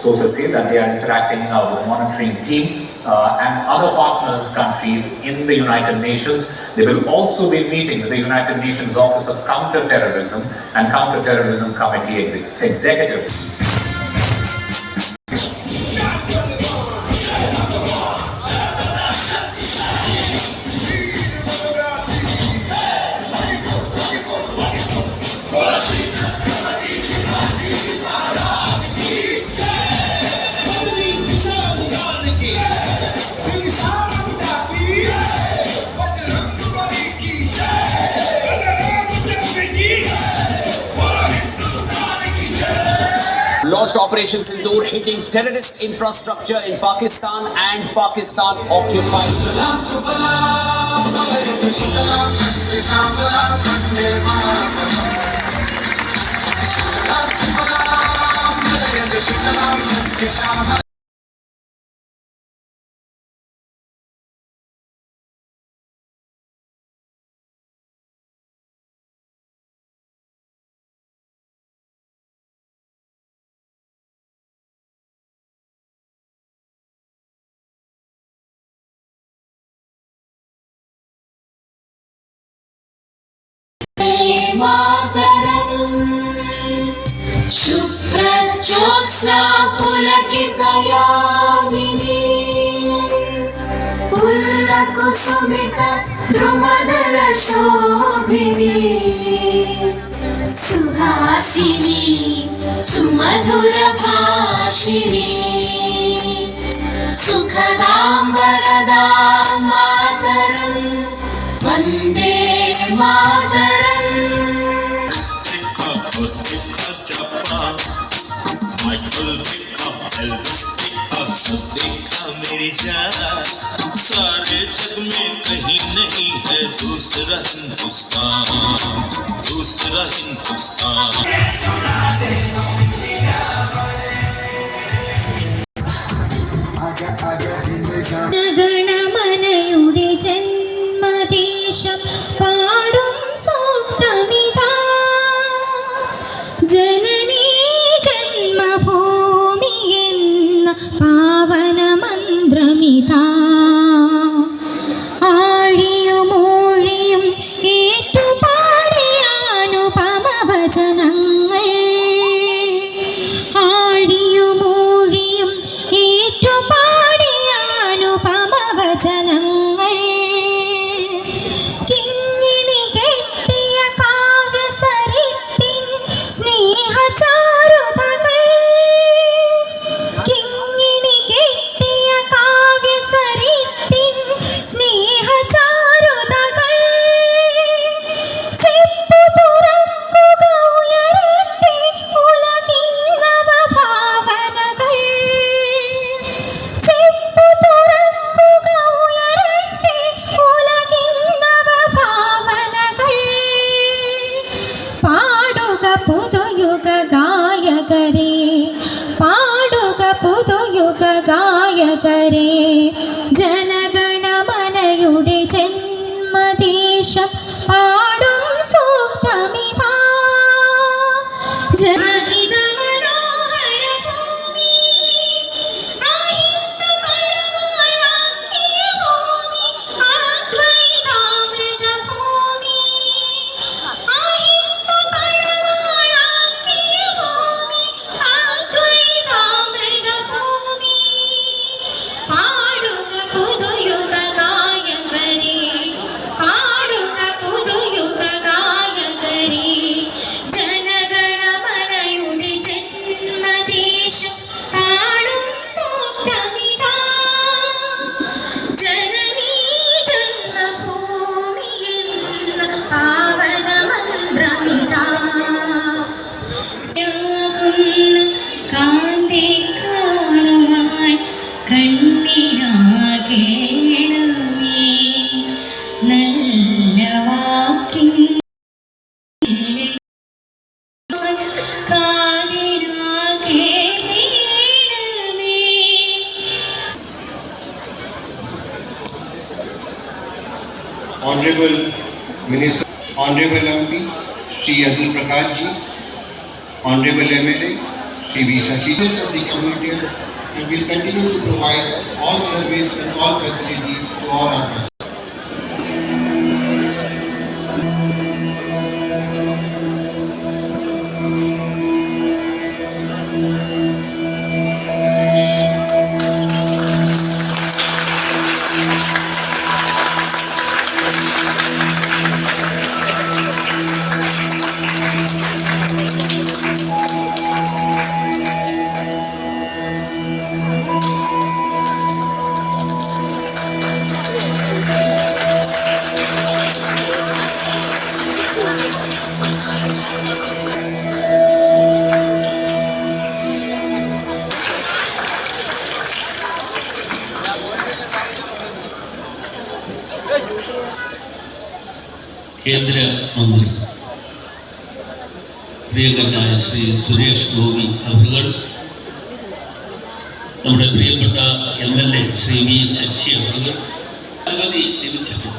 Sources say that they are interacting now with the monitoring team uh, and other partners countries in the United Nations. They will also be meeting with the United Nations Office of Counter-Terrorism and Counter-Terrorism Committee Exec- Executive. Operation Sindoor, hitting terrorist infrastructure in Pakistan and Pakistan occupied. Mataram शुभ्रज्योत्स्ना पुलकितयामिनी पुल्लकुसुमित द्रुमदलशोभिनी Suhasini सुमधुरभाषिनी। सुखदां वरदां دیکھا میری جان سارے جگ میں کہیں نہیں ہے دوسرا ہندوستان دوسرا ہندوستان Anita. Honorable Minister, Honorable MP, Sri Atul Prakash ji, Honorable MLA, Sri V. Sachidans of the community and will continue to provide all service and all facilities to all our customers. കേന്ദ്ര മന്ത്രി പ്രിയങ്കരനായ ശ്രീ സുരേഷ് ഗോപി അവർ നമ്മുടെ പ്രിയപ്പെട്ട M L A Shri V Sasi അവർ അനുമതി ലഭിച്ചിട്ടുണ്ട്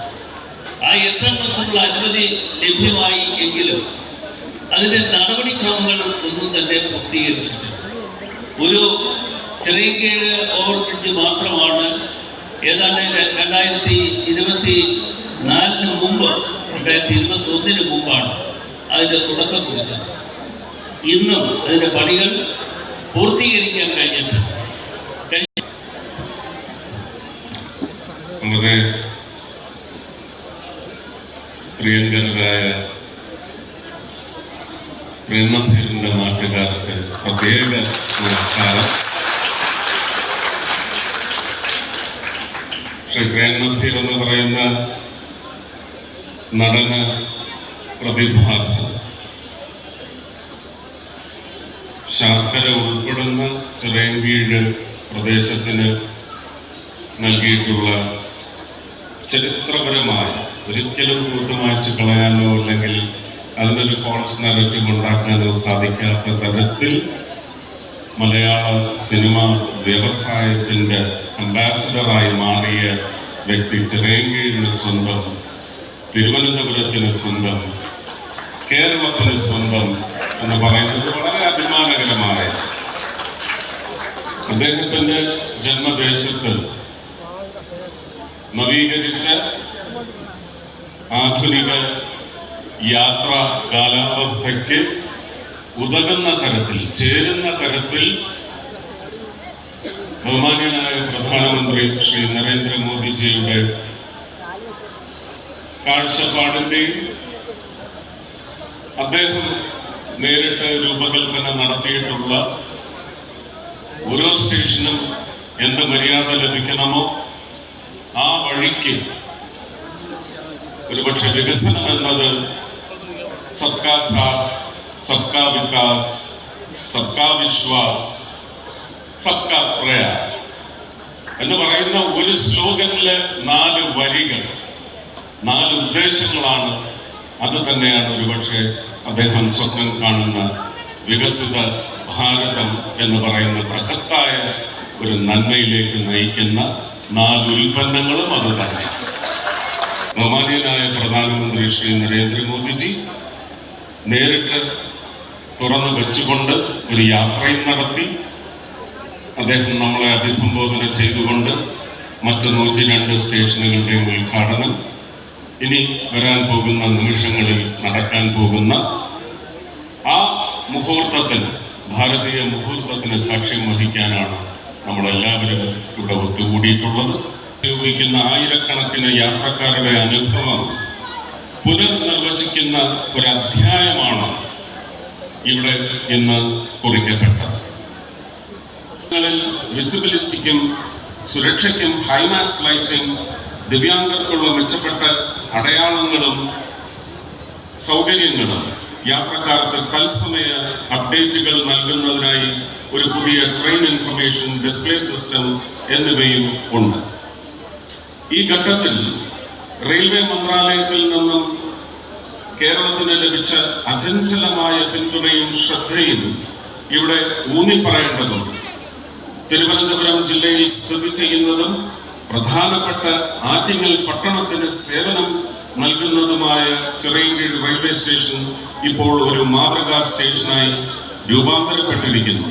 ആ എട്ടെണ്ണത്തിനുള്ള അനുമതി ലഭ്യമായി എങ്കിലും അതിന്റെ നടപടിക്രമങ്ങൾ ഒന്നും തന്നെ പൂർത്തീകരിച്ചിട്ടുണ്ട് ഒരു ചെറിയകേഴ് ഓവർബ്രിഡ്ജ് മാത്രമാണ്. ഏതാണ്ട് രണ്ടായിരത്തി ഇരുപത്തി നാലിന് മുമ്പ് രണ്ടായിരത്തി ഇരുപത്തി ഒന്നിന് മുമ്പാണ് അതിന്റെ തുടക്കം കുറിച്ചത്. ഇന്നും അതിന്റെ പണികൾ പൂർത്തീകരിക്കാൻ കഴിഞ്ഞിട്ടുണ്ട്. കഴിഞ്ഞ വളരെ പ്രിയങ്കരായ പ്രേമസീലിന്റെ നാട്ടുകാർക്ക് പ്രത്യേക നമസ്കാരം. ശ്രീ പ്രേംനസീർ എന്ന് പറയുന്ന നടന പ്രതിഭാസം. ശാർക്കര ഉൾപ്പെടുന്ന ചിറയൻകീഴ് പ്രദേശത്തിന് നൽകിയിട്ടുള്ള ചരിത്രപരമായ ഒരിക്കലും കൂട്ടുമാഴ്ച കളയാനോ അല്ലെങ്കിൽ അതിനൊരു ഫോൾസ് നരറ്റീവ് ഉണ്ടാക്കാനോ സാധിക്കാത്ത തരത്തിൽ മലയാള സിനിമ വ്യവസായത്തിന്റെ അംബാസഡറായി മാറിയ വ്യക്തി ചിറയൻകീഴിന് സ്വന്തം തിരുവനന്തപുരത്തിന് സ്വന്തം കേരളത്തിന് സ്വന്തം എന്ന് പറയുന്നത് വളരെ അഭിമാനകരമായ അദ്ദേഹത്തിന്റെ ജന്മദേശത്ത് നവീകരിച്ച ആധുനിക യാത്രാ കാലാവസ്ഥയ്ക്ക് ഉതകുന്ന തരത്തിൽ ചേരുന്ന തരത്തിൽ ബഹുമാന്യനായ പ്രധാനമന്ത്രി ശ്രീ നരേന്ദ്രമോദിജിയുടെ കാഴ്ചപ്പാടിന്റെയും അദ്ദേഹം നേരിട്ട് രൂപകൽപ്പന നടത്തിയിട്ടുള്ള ഓരോ സ്റ്റേഷനും എന്ത് മര്യാദ ലഭിക്കണമോ ആ വഴിക്ക് ഒരുപക്ഷെ വികസനം എന്നത് സബ്കാ സാത്ത് സബ്കാ വികാസ് സബ്കാ വിശ്വാസ് സബ്കാ പ്രയാസ് എന്ന് പറയുന്ന ഒരു സ്ലോഗനിലെ നാല് വരികൾ. നാല് ഉദ്ദേശങ്ങളാണ്. അത് തന്നെയാണ് ഒരുപക്ഷെ അദ്ദേഹം സ്വപ്നം കാണുന്ന വികസിത ഭാരതം എന്ന് പറയുന്ന ബൃഹത്തായ ഒരു നന്മയിലേക്ക് നയിക്കുന്ന നാല് ഉൽപ്പന്നങ്ങളും അത് തന്നെ. ബഹുമാനീയനായ പ്രധാനമന്ത്രി ശ്രീ നരേന്ദ്രമോദിജി നേരിട്ട് തുറന്നു വെച്ചുകൊണ്ട് ഒരു യാത്രയും നടത്തി. അദ്ദേഹം നമ്മളെ അഭിസംബോധന ചെയ്തുകൊണ്ട് മറ്റ് നൂറ്റി രണ്ട് സ്റ്റേഷനുകളുടെയും ഉദ്ഘാടനം ഇനി വരാൻ പോകുന്ന നിമിഷങ്ങളിൽ നടക്കാൻ പോകുന്ന ആ മുഹൂർത്തത്തിന് ഭാരതീയ മുഹൂർത്തത്തിന് സാക്ഷ്യം വഹിക്കാനാണ് നമ്മളെല്ലാവരും ഇവിടെ ഒത്തുകൂടിയിട്ടുള്ളത്. ഉപയോഗിക്കുന്ന ആയിരക്കണക്കിന് യാത്രക്കാരുടെ അനുഭവം പുനർനിർവചിക്കുന്ന ഒരു അധ്യായമാണ് ഇവിടെ ഇന്ന് കുറിക്കപ്പെട്ടത്. വിസിബിലിറ്റിക്കും സുരക്ഷയ്ക്കും ഹൈമാക്സ് ലൈറ്റും ദിവ്യാംഗർക്കുള്ള മെച്ചപ്പെട്ട അടയാളങ്ങളും സൗകര്യങ്ങളും യാത്രക്കാർക്ക് തത്സമയ അപ്ഡേറ്റുകൾ നൽകുന്നതിനായി ഒരു പുതിയ ട്രെയിൻ ഇൻഫർമേഷൻ ഡിസ്പ്ലേ സിസ്റ്റം എന്നിവയും ഉണ്ട്. ഈ ഘട്ടത്തിൽ റെയിൽവേ മന്ത്രാലയത്തിൽ നിന്നും കേരളത്തിന് ലഭിച്ച അചഞ്ചലമായ പിന്തുണയും ശ്രദ്ധയും ഇവിടെ ഊന്നിപ്പറയേണ്ടതുണ്ട്. തിരുവനന്തപുരം ജില്ലയിൽ സ്ഥിതി ചെയ്യുന്നതും പ്രധാനപ്പെട്ട ആറ്റിങ്ങൽ പട്ടണത്തിന് സേവനം നൽകുന്നതുമായ ചിറയൻകീഴ് റെയിൽവേ സ്റ്റേഷൻ ഇപ്പോൾ ഒരു മാതൃകാ സ്റ്റേഷനായി രൂപാന്തരപ്പെട്ടിരിക്കുന്നു.